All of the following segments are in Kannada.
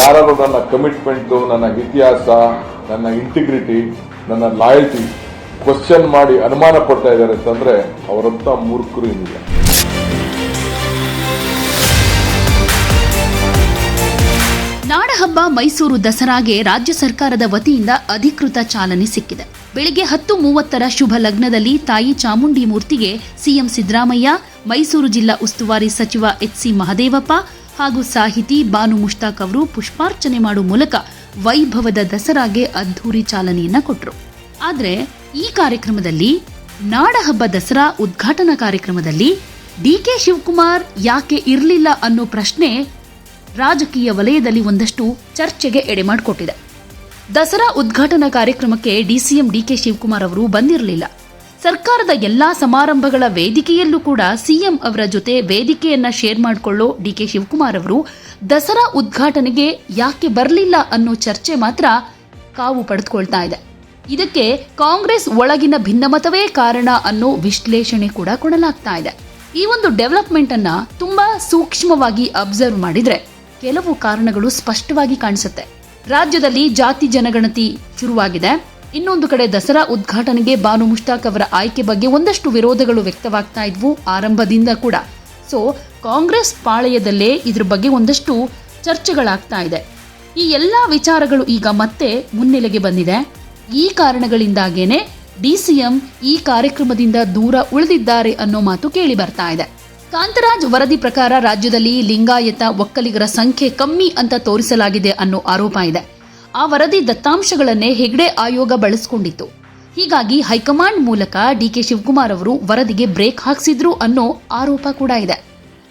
ಯಾರು ನನ್ನ ಕಮಿಟ್ಮೆಂಟು ನನ್ನ ಇತಿಹಾಸ, ನನ್ನ ಇಂಟಿಗ್ರಿಟಿ ನನ್ನ ಲಾಯಲ್ಟಿ ಕ್ವಶನ್ ಮಾಡಿ ಅನುಮಾನ ಪಡ್ತಾ ಇದ್ದಾರೆ ಅಂತಂದ್ರೆ ಅವರಂತ ಮೂರ್ಖರು ಏನಿಲ್ಲ. ನಾಡಹಬ್ಬ ಮೈಸೂರು ದಸರಾಗೆ ರಾಜ್ಯ ಸರ್ಕಾರದ ವತಿಯಿಂದ ಅಧಿಕೃತ ಚಾಲನೆ ಸಿಕ್ಕಿದೆ. ಬೆಳಿಗ್ಗೆ ಹತ್ತು ಮೂವತ್ತರ ಶುಭ ಲಗ್ನದಲ್ಲಿ ತಾಯಿ ಚಾಮುಂಡಿ ಮೂರ್ತಿಗೆ ಸಿಎಂ ಸಿದ್ದರಾಮಯ್ಯ, ಮೈಸೂರು ಜಿಲ್ಲಾ ಉಸ್ತುವಾರಿ ಸಚಿವ ಎಚ್ಸಿ ಮಹದೇವಪ್ಪ ಹಾಗೂ ಸಾಹಿತಿ ಬಾನು ಮುಷ್ತಾಕ್ ಅವರು ಪುಷ್ಪಾರ್ಚನೆ ಮಾಡುವ ಮೂಲಕ ವೈಭವದ ದಸರಾಗೆ ಅದ್ಧೂರಿ ಚಾಲನೆಯನ್ನ ಕೊಟ್ಟರು ಆದರೆ ಈ ಕಾರ್ಯಕ್ರಮದಲ್ಲಿ ನಾಡಹಬ್ಬ ದಸರಾ ಉದ್ಘಾಟನಾ ಕಾರ್ಯಕ್ರಮದಲ್ಲಿ ಡಿ ಕೆ ಶಿವಕುಮಾರ್ ಯಾಕೆ ಇರಲಿಲ್ಲ ಅನ್ನೋ ಪ್ರಶ್ನೆ ರಾಜಕೀಯ ವಲಯದಲ್ಲಿ ಒಂದಷ್ಟು ಚರ್ಚೆಗೆ ಎಡೆಮಾಡಿಕೊಟ್ಟಿದೆ ದಸರಾ ಉದ್ಘಾಟನಾ ಕಾರ್ಯಕ್ರಮಕ್ಕೆ ಡಿಸಿಎಂ ಡಿಕೆ ಶಿವಕುಮಾರ್ ಅವರು ಬಂದಿರಲಿಲ್ಲ. ಸರ್ಕಾರದ ಎಲ್ಲಾ ಸಮಾರಂಭಗಳ ವೇದಿಕೆಯಲ್ಲೂ ಕೂಡ ಸಿಎಂ ಅವರ ಜೊತೆ ವೇದಿಕೆಯನ್ನ ಶೇರ್ ಮಾಡಿಕೊಳ್ಳೋ ಡಿಕೆ ಶಿವಕುಮಾರ್ ಅವರು ದಸರಾ ಉದ್ಘಾಟನೆಗೆ ಯಾಕೆ ಬರಲಿಲ್ಲ ಅನ್ನೋ ಚರ್ಚೆ ಮಾತ್ರ ಕಾವು ಪಡೆದುಕೊಳ್ತಾ ಇದೆ. ಇದಕ್ಕೆ ಕಾಂಗ್ರೆಸ್ ಒಳಗಿನ ಭಿನ್ನಮತವೇ ಕಾರಣ ಅನ್ನೋ ವಿಶ್ಲೇಷಣೆ ಕೂಡ ಕೊಡಲಾಗ್ತಾ ಇದೆ. ಈ ಒಂದು ಡೆವಲಪ್ಮೆಂಟ್ ಅನ್ನ ತುಂಬಾ ಸೂಕ್ಷ್ಮವಾಗಿ ಅಬ್ಸರ್ವ್ ಮಾಡಿದ್ರೆ ಕೆಲವು ಕಾರಣಗಳು ಸ್ಪಷ್ಟವಾಗಿ ಕಾಣಿಸುತ್ತೆ. ರಾಜ್ಯದಲ್ಲಿ ಜಾತಿ ಜನಗಣತಿ ಶುರುವಾಗಿದೆ. ಇನ್ನೊಂದು ಕಡೆ ದಸರಾ ಉದ್ಘಾಟನೆಗೆ ಬಾನು ಮುಷ್ತಾಕ್ ಅವರ ಆಯ್ಕೆ ಬಗ್ಗೆ ಒಂದಷ್ಟು ವಿರೋಧಗಳು ವ್ಯಕ್ತವಾಗ್ತಾ ಇದ್ವು ಆರಂಭದಿಂದ ಕೂಡ. ಸೊ ಕಾಂಗ್ರೆಸ್ ಪಾಳೆಯದಲ್ಲೇ ಇದ್ರ ಬಗ್ಗೆ ಒಂದಷ್ಟು ಚರ್ಚೆಗಳಾಗ್ತಾ ಇದೆ. ಈ ಎಲ್ಲ ವಿಚಾರಗಳು ಈಗ ಮತ್ತೆ ಮುನ್ನೆಲೆಗೆ ಬಂದಿದೆ. ಈ ಕಾರಣಗಳಿಂದಾಗೇನೆ ಡಿಸಿಎಂ ಈ ಕಾರ್ಯಕ್ರಮದಿಂದ ದೂರ ಉಳಿದಿದ್ದಾರೆ ಅನ್ನೋ ಮಾತು ಕೇಳಿ ಬರ್ತಾ ಇದೆ. ಕಾಂತರಾಜ್ ವರದಿ ಪ್ರಕಾರ ರಾಜ್ಯದಲ್ಲಿ ಲಿಂಗಾಯತ ಒಕ್ಕಲಿಗರ ಸಂಖ್ಯೆ ಕಮ್ಮಿ ಅಂತ ತೋರಿಸಲಾಗಿದೆ ಅನ್ನೋ ಆರೋಪ ಇದೆ. ಆ ವರದಿ ದತ್ತಾಂಶಗಳನ್ನೇ ಹೆಗ್ಡೆ ಆಯೋಗ ಬಳಸಿಕೊಂಡಿತ್ತು. ಹೀಗಾಗಿ ಹೈಕಮಾಂಡ್ ಮೂಲಕ ಡಿ ಕೆ ಶಿವಕುಮಾರ್ ಅವರು ವರದಿಗೆ ಬ್ರೇಕ್ ಹಾಕ್ಸಿದ್ರು ಅನ್ನೋ ಆರೋಪ ಕೂಡ ಇದೆ.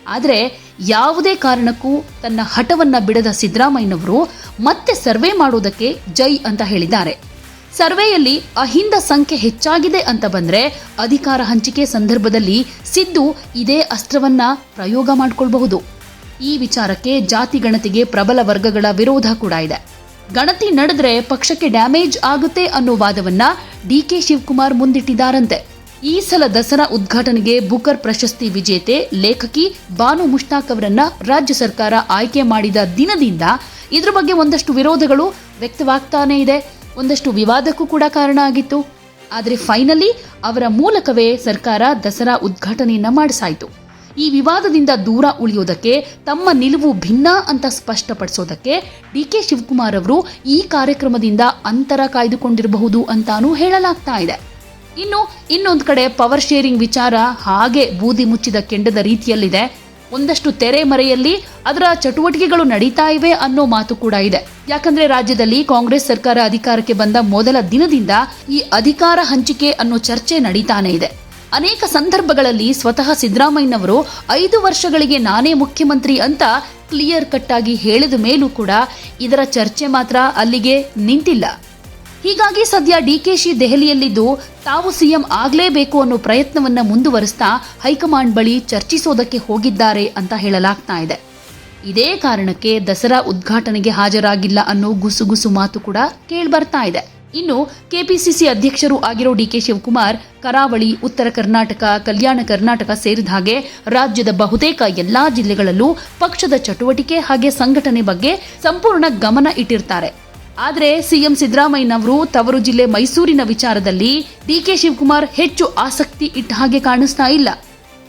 ಆದರೆ ಯಾವುದೇ ಕಾರಣಕ್ಕೂ ತನ್ನ ಹಠವನ್ನ ಬಿಡದ ಸಿದ್ದರಾಮಯ್ಯನವರು ಮತ್ತೆ ಸರ್ವೆ ಮಾಡೋದಕ್ಕೆ ಜೈ ಅಂತ ಹೇಳಿದ್ದಾರೆ. ಸರ್ವೆಯಲ್ಲಿ ಅಹಿಂದ ಸಂಖ್ಯೆ ಹೆಚ್ಚಾಗಿದೆ ಅಂತ ಬಂದ್ರೆ ಅಧಿಕಾರ ಹಂಚಿಕೆ ಸಂದರ್ಭದಲ್ಲಿ ಸಿದ್ದು ಇದೇ ಅಸ್ತ್ರವನ್ನ ಪ್ರಯೋಗ ಮಾಡಿಕೊಳ್ಬಹುದು. ಈ ವಿಚಾರಕ್ಕೆ ಜಾತಿ ಗಣತಿಗೆ ಪ್ರಬಲ ವರ್ಗಗಳ ವಿರೋಧ ಕೂಡ ಇದೆ. ಗಣತಿ ನಡೆದ್ರೆ ಪಕ್ಷಕ್ಕೆ ಡ್ಯಾಮೇಜ್ ಆಗುತ್ತೆ ಅನ್ನೋ ವಾದವನ್ನ ಡಿಕೆ ಶಿವಕುಮಾರ್ ಮುಂದಿಟ್ಟಿದ್ದಾರಂತೆ. ಈ ಸಲ ದಸರಾ ಉದ್ಘಾಟನೆಗೆ ಬುಕರ್ ಪ್ರಶಸ್ತಿ ವಿಜೇತೆ ಲೇಖಕಿ ಬಾನು ಮುಷ್ತಾಕ್ ಅವರನ್ನ ರಾಜ್ಯ ಸರ್ಕಾರ ಆಯ್ಕೆ ಮಾಡಿದ ದಿನದಿಂದ ಇದ್ರ ಬಗ್ಗೆ ಒಂದಷ್ಟು ವಿರೋಧಗಳು ವ್ಯಕ್ತವಾಗ್ತಾನೇ ಇದೆ. ಒಂದಷ್ಟು ವಿವಾದಕ್ಕೂ ಕೂಡ ಕಾರಣ ಆಗಿತ್ತು. ಆದರೆ ಫೈನಲಿ ಅವರ ಮೂಲಕವೇ ಸರ್ಕಾರ ದಸರಾ ಉದ್ಘಾಟನೆಯನ್ನ ಮಾಡಿಸಾಯಿತು. ಈ ವಿವಾದದಿಂದ ದೂರ ಉಳಿಯೋದಕ್ಕೆ, ತಮ್ಮ ನಿಲುವು ಭಿನ್ನ ಅಂತ ಸ್ಪಷ್ಟಪಡಿಸೋದಕ್ಕೆ ಡಿಕೆ ಶಿವಕುಮಾರ್ ಅವರು ಈ ಕಾರ್ಯಕ್ರಮದಿಂದ ಅಂತರ ಕಾಯ್ದುಕೊಂಡಿರಬಹುದು ಅಂತಾನೂ ಹೇಳಲಾಗ್ತಾ ಇದೆ. ಇನ್ನು, ಇನ್ನೊಂದು ಕಡೆ ಪವರ್ ಶೇರಿಂಗ್ ವಿಚಾರ ಹಾಗೆ ಬೂದಿ ಮುಚ್ಚಿದ ಕೆಂಡದ ರೀತಿಯಲ್ಲಿದೆ. ಒಂದಷ್ಟು ತೆರೆ ಮರೆಯಲ್ಲಿ ಅದರ ಚಟುವಟಿಕೆಗಳು ನಡೀತಾ ಇವೆ ಅನ್ನೋ ಮಾತು ಕೂಡ ಇದೆ. ಯಾಕಂದ್ರೆ ರಾಜ್ಯದಲ್ಲಿ ಕಾಂಗ್ರೆಸ್ ಸರ್ಕಾರ ಅಧಿಕಾರಕ್ಕೆ ಬಂದ ಮೊದಲ ದಿನದಿಂದ ಈ ಅಧಿಕಾರ ಹಂಚಿಕೆ ಅನ್ನೋ ಚರ್ಚೆ ನಡೀತಾನೆ ಇದೆ. ಅನೇಕ ಸಂದರ್ಭಗಳಲ್ಲಿ ಸ್ವತಃ ಸಿದ್ದರಾಮಯ್ಯನವರು ಐದು ವರ್ಷಗಳಿಗೆ ನಾನೇ ಮುಖ್ಯಮಂತ್ರಿ ಅಂತ ಕ್ಲಿಯರ್ ಕಟ್ ಆಗಿ ಹೇಳಿದ ಮೇಲೂ ಕೂಡ ಇದರ ಚರ್ಚೆ ಮಾತ್ರ ಅಲ್ಲಿಗೆ ನಿಂತಿಲ್ಲ. ಹೀಗಾಗಿ ಸದ್ಯ ಡಿಕೆಶಿ ದೆಹಲಿಯಲ್ಲಿದ್ದು ತಾವು ಸಿಎಂ ಆಗಲೇಬೇಕು ಅನ್ನೋ ಪ್ರಯತ್ನವನ್ನ ಮುಂದುವರಿಸ್ತಾ ಹೈಕಮಾಂಡ್ ಬಳಿ ಚರ್ಚಿಸೋದಕ್ಕೆ ಹೋಗಿದ್ದಾರೆ ಅಂತ ಹೇಳಲಾಗ್ತಾ ಇದೆ. ಇದೇ ಕಾರಣಕ್ಕೆ ದಸರಾ ಉದ್ಘಾಟನೆಗೆ ಹಾಜರಾಗಿಲ್ಲ ಅನ್ನೋ ಗುಸುಗುಸು ಮಾತು ಕೂಡ ಕೇಳ್ಬರ್ತಾ ಇದೆ. ಇನ್ನು ಕೆಪಿಸಿಸಿ ಅಧ್ಯಕ್ಷರು ಆಗಿರೋ ಡಿಕೆ ಶಿವಕುಮಾರ್, ಕರಾವಳಿ, ಉತ್ತರ ಕರ್ನಾಟಕ, ಕಲ್ಯಾಣ ಕರ್ನಾಟಕ ಸೇರಿದ ಹಾಗೆ ರಾಜ್ಯದ ಬಹುತೇಕ ಎಲ್ಲಾ ಜಿಲ್ಲೆಗಳಲ್ಲೂ ಪಕ್ಷದ ಚಟುವಟಿಕೆ ಹಾಗೆ ಸಂಘಟನೆ ಬಗ್ಗೆ ಸಂಪೂರ್ಣ ಗಮನ ಇಟ್ಟಿರ್ತಾರೆ. ಆದರೆ ಸಿಎಂ ಸಿದ್ದರಾಮಯ್ಯನವರು ತವರು ಜಿಲ್ಲೆ ಮೈಸೂರಿನ ವಿಚಾರದಲ್ಲಿ ಡಿಕೆ ಶಿವಕುಮಾರ್ ಹೆಚ್ಚು ಆಸಕ್ತಿ ಇಟ್ಟ ಹಾಗೆ ಕಾಣಿಸ್ತಾ ಇಲ್ಲ.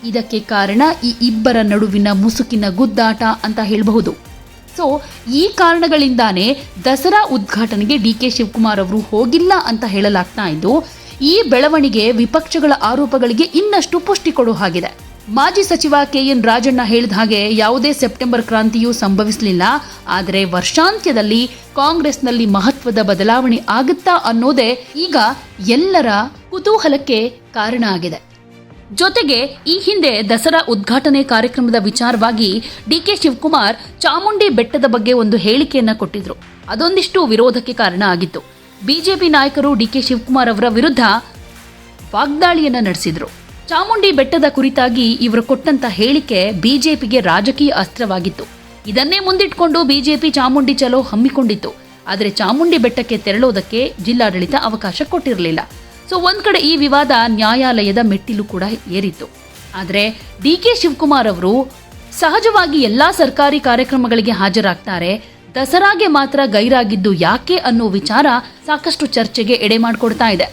ಇದಕ್ಕೆ ಕಾರಣ ಈ ಇಬ್ಬರ ನಡುವಿನ ಮುಸುಕಿನ ಗುದ್ದಾಟ ಅಂತ ಹೇಳಬಹುದು. ಸೊ ಈ ಕಾರಣಗಳಿಂದಾನೇ ದಸರಾ ಉದ್ಘಾಟನೆಗೆ ಡಿ ಕೆ ಶಿವಕುಮಾರ್ ಅವರು ಹೋಗಿಲ್ಲ ಅಂತ ಹೇಳಲಾಗ್ತಾ ಇದ್ದು, ಈ ಬೆಳವಣಿಗೆ ವಿಪಕ್ಷಗಳ ಆರೋಪಗಳಿಗೆ ಇನ್ನಷ್ಟು ಪುಷ್ಟಿ ಕೊಡೋ ಹಾಗಿದೆ. ಮಾಜಿ ಸಚಿವ ಕೆ ಎನ್ ರಾಜಣ್ಣ ಹೇಳಿದ ಹಾಗೆ ಯಾವುದೇ ಸೆಪ್ಟೆಂಬರ್ ಕ್ರಾಂತಿಯೂ ಸಂಭವಿಸಲಿಲ್ಲ. ಆದರೆ ವರ್ಷಾಂತ್ಯದಲ್ಲಿ ಕಾಂಗ್ರೆಸ್ನಲ್ಲಿ ಮಹತ್ವದ ಬದಲಾವಣೆ ಆಗುತ್ತಾ ಅನ್ನೋದೇ ಈಗ ಎಲ್ಲರ ಕುತೂಹಲಕ್ಕೆ ಕಾರಣ ಆಗಿದೆ. ಜೊತೆಗೆ ಈ ಹಿಂದೆ ದಸರಾ ಉದ್ಘಾಟನೆ ಕಾರ್ಯಕ್ರಮದ ವಿಚಾರವಾಗಿ ಡಿಕೆ ಶಿವಕುಮಾರ್ ಚಾಮುಂಡಿ ಬೆಟ್ಟದ ಬಗ್ಗೆ ಒಂದು ಹೇಳಿಕೆಯನ್ನ ಕೊಟ್ಟಿದ್ರು. ಅದೊಂದಿಷ್ಟು ವಿರೋಧಕ್ಕೆ ಕಾರಣ ಆಗಿತ್ತು. ಬಿಜೆಪಿ ನಾಯಕರು ಡಿಕೆ ಶಿವಕುಮಾರ್ ಅವರ ವಿರುದ್ಧ ವಾಗ್ದಾಳಿಯನ್ನ ನಡೆಸಿದ್ರು. ಚಾಮುಂಡಿ ಬೆಟ್ಟದ ಕುರಿತಾಗಿ ಇವರು ಕೊಟ್ಟಂತ ಹೇಳಿಕೆ ಬಿಜೆಪಿಗೆ ರಾಜಕೀಯ ಅಸ್ತ್ರವಾಗಿತ್ತು. ಇದನ್ನೇ ಮುಂದಿಟ್ಕೊಂಡು ಬಿಜೆಪಿ ಚಾಮುಂಡಿ ಚಲೋ ಹಮ್ಮಿಕೊಂಡಿತ್ತು. ಆದರೆ ಚಾಮುಂಡಿ ಬೆಟ್ಟಕ್ಕೆ ತೆರಳೋದಕ್ಕೆ ಜಿಲ್ಲಾಡಳಿತ ಅವಕಾಶ ಕೊಟ್ಟಿರಲಿಲ್ಲ. ಸೊ ಒಂದು ಕಡೆ ಈ ವಿವಾದ ನ್ಯಾಯಾಲಯದ ಮೆಟ್ಟಿಲು ಕೂಡ ಏರಿತ್ತು. ಆದರೆ ಡಿ ಕೆ ಶಿವಕುಮಾರ್ ಅವರು ಸಹಜವಾಗಿ ಎಲ್ಲಾ ಸರ್ಕಾರಿ ಕಾರ್ಯಕ್ರಮಗಳಿಗೆ ಹಾಜರಾಗ್ತಾರೆ. ದಸರಾಗೆ ಮಾತ್ರ ಗೈರಾಗಿದ್ದು ಯಾಕೆ ಅನ್ನೋ ವಿಚಾರ ಸಾಕಷ್ಟು ಚರ್ಚೆಗೆ ಎಡೆ ಮಾಡಿಕೊಡ್ತಾ ಇದೆ.